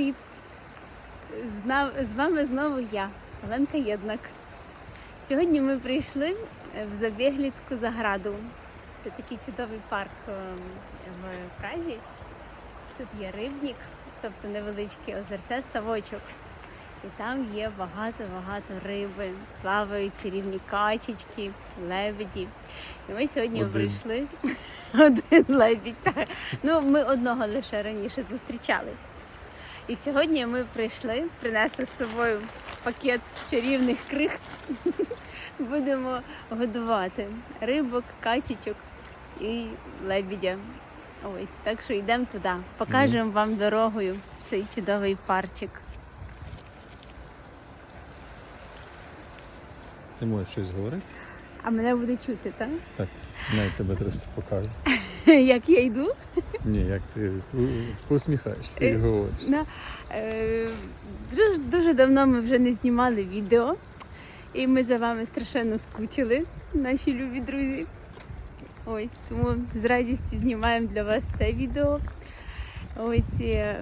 Привіт! З, вами знову я, Оленка Єднак. Сьогодні ми прийшли в Забєгліцьку заграду. Це такий чудовий парк ем, в Празі. Тут є рибник, тобто невеличке озерце, ставочок. І там є багато-багато риби, плавають чарівні качечки, лебеді. І ми сьогодні Один. прийшли. Один лебідь. Так. Ну, ми одного лише раніше зустрічали. І сьогодні ми прийшли, принесли з собою пакет чарівних крихт. Будемо годувати рибок, качечок і лебідя. Ось так що йдемо туди. Покажемо вам дорогою цей чудовий парчик. Ти можеш щось говорити? А мене буде чути, так? Так, навіть тебе трошки покажу. Як я йду? Ні, як ти у- посміхаєшся і Е, говориш. На, е, дуже, дуже давно ми вже не знімали відео, і ми за вами страшенно скучили, наші любі друзі. Ось тому з радістю знімаємо для вас це відео. Ось е,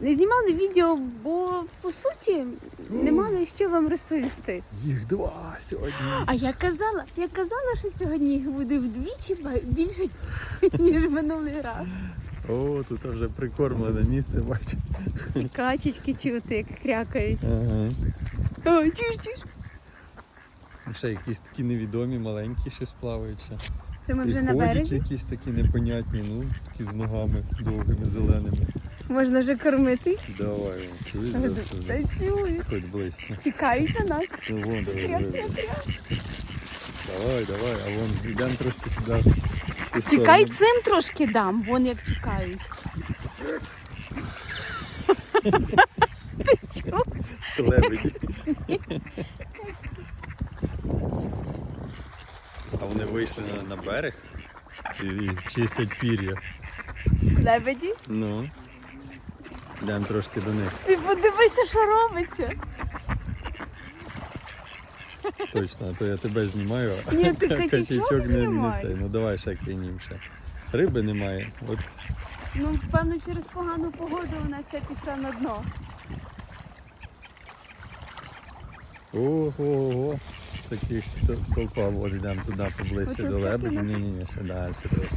не знімали відео, бо по суті не мали що вам розповісти. Їх два сьогодні. А я казала, я казала, що сьогодні їх буде вдвічі більше, ніж минулий раз. О, тут вже прикормлене місце, бачу. Качечки чути, як крякають. Ага. О, чуш, чуш. Ще якісь такі невідомі, маленькі щось плавають ще. Це ми І вже на березі. якісь такі непонятні, ну, такі з ногами довгими, зеленими. Можна вже кормити. Давай, чуєш, Та все вже. ближче. Тікають на нас. Ну вон, давай, Кря, давай. кря, кря. Давай, давай, а вон йдемо трошки туди. в Чекай, сторону. цим трошки дам, вон як чекають. Ти чого? Лебеді. А вони вийшли на, на берег ці чистять пір'я. Лебеді? Ну. Йдемо трошки до них. Ти подивися, що робиться. Точно, а то я тебе знімаю, а Ні, ти качачок не, не знімай. цей. Ну давай ще кинім ще. Риби немає. От Ну, певно, через погану погоду вона вся пішла на дно. ого, ого. Таких тол- толпа, от йдемо туди поближче до лебеді. Ні, ні, ні, ще далі трошки.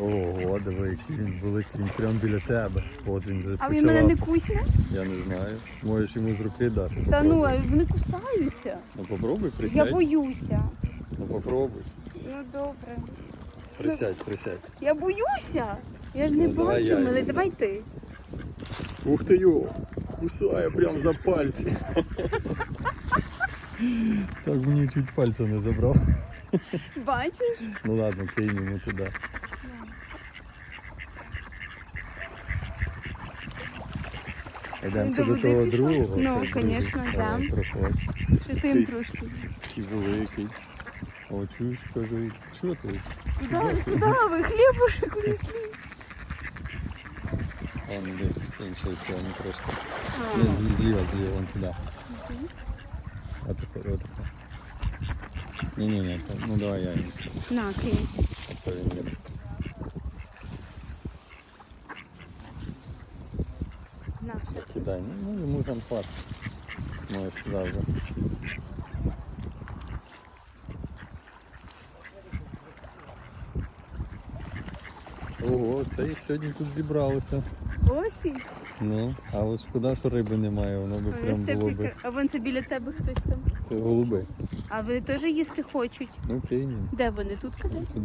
Ого, диви, який він великий, він прямо біля тебе. От він вже А він мене не кусне? Я не знаю. Можеш йому з руки дати. Та ну, а вони кусаються. Ну попробуй, Я боюся. Ну попробуй. Ну добре. Присядь, присядь. Я боюся. Я ж не Ну, давай бачу, я йду. давай ти. Ух ти йо! Кусає прям за пальці. Так мені чуть пальця не забрав. Бачиш? Ну ладно, кинь йому туди. Йдемо Він до до того води пішов? другого. Ну, той другий. конечно, Давай, да. проходь. Що ти їм трошки? Такий великий. О, чуєш, кажу, що ти? Куди, куди ви хлібушек унесли? Он де інший цьому трошки. А, Не, злі- зліва, зліва, вон туди. Отако, отако. Ні-ні-ні, то- ну давай я їм. На, кинь. А то він не. Кидай, ну, ну йому там хватить. Може сюди вже. Ого, це їх сьогодні тут зібралося. Осінь. Ну, а от шкода, що риби немає, воно би прям було би. А вон це біля тебе хтось там. Це голуби. А вони теж їсти хочуть. Ну кинь. Де вони? Тут кудись?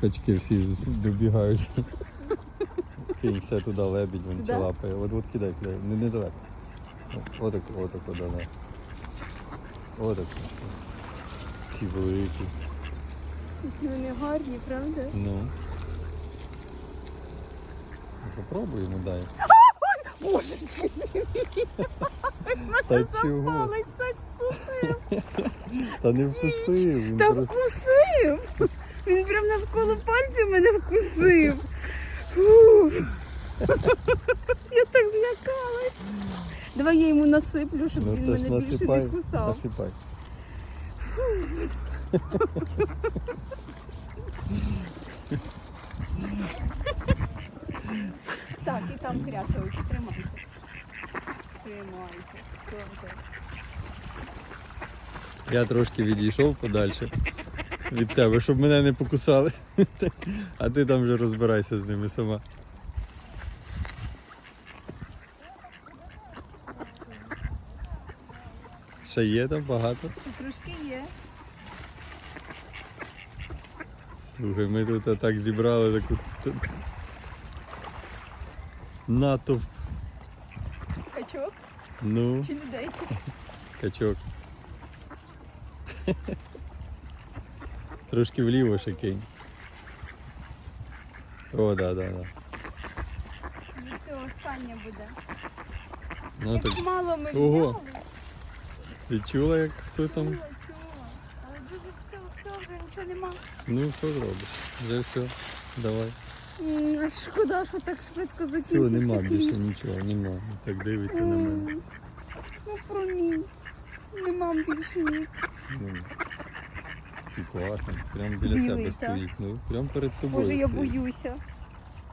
Качки всі добігають. Кинь ще туди лебідь, він чи лапає. От от кидай, кидай. Не, недалеко. О, Отак, отак, да, да. Отак. Такі великі. Які вони гарні, правда? Ну. Ну, Попробуй йому дай. Божечки, Та чого? палець так вкусив. Та не вкусив. Він Та просто... вкусив. Він прям навколо пальців мене вкусив. Фу. Я так злякалась. Давай я йому насиплю, щоб Ну він то ж мене більше насипай. не кусав. Насипай. Так, і там крякають, тримайте. Тримайте. Добре. Я трошки відійшов подальше Від тебе, щоб мене не покусали. А ти там вже розбирайся з ними сама. Ще є там багато. Ще трошки є. Слухай, ми тут так зібрали таку натовп. Качок Ну, чи людей? качок. Трошки вліво ще кинь. О, да, да, да. Це останнє буде. Ну Як так мало ми Ого. взяли. ти чула, як хто там? Чула, чула. Але дуже все, все, вже нічого нема. Ну, що зробиш? Вже все. Давай. М, Шкода, що так швидко Все, закінчився нема хліб. більше нічого, нема. Так дивиться на мене. М, Ну промінь. Нема більше ніц. Ну, ти класно. Прям біля Білий, тебе так? стоїть. Ну, прям перед тобою. Боже, я стоїть. боюся.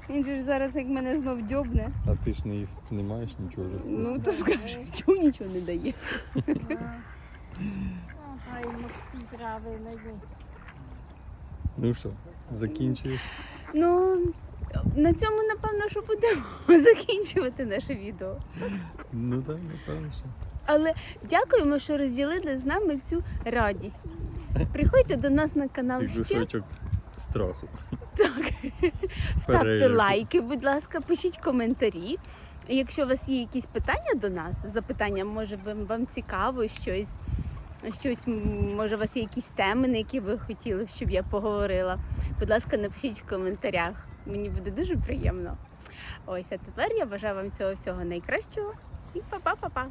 Він же ж зараз як мене знов дьобне. А ти ж не, їс- не маєш нічого вже. Ну то скажи, чому нічого не дає. Ну що, закінчуєш? Ну на цьому напевно, що будемо закінчувати наше відео. Ну так, напевно, що. Але дякуємо, що розділили з нами цю радість. Приходьте до нас на канал І ще. страху. Так. Ставте лайки, будь ласка, пишіть коментарі. Якщо у вас є якісь питання до нас, запитання, може вам, вам цікаво щось, щось, може, у вас є якісь теми, на які ви хотіли, щоб я поговорила. Будь ласка, напишіть в коментарях. Мені буде дуже приємно. Ось, а тепер я бажаю вам всього всього найкращого і па-па-па-па!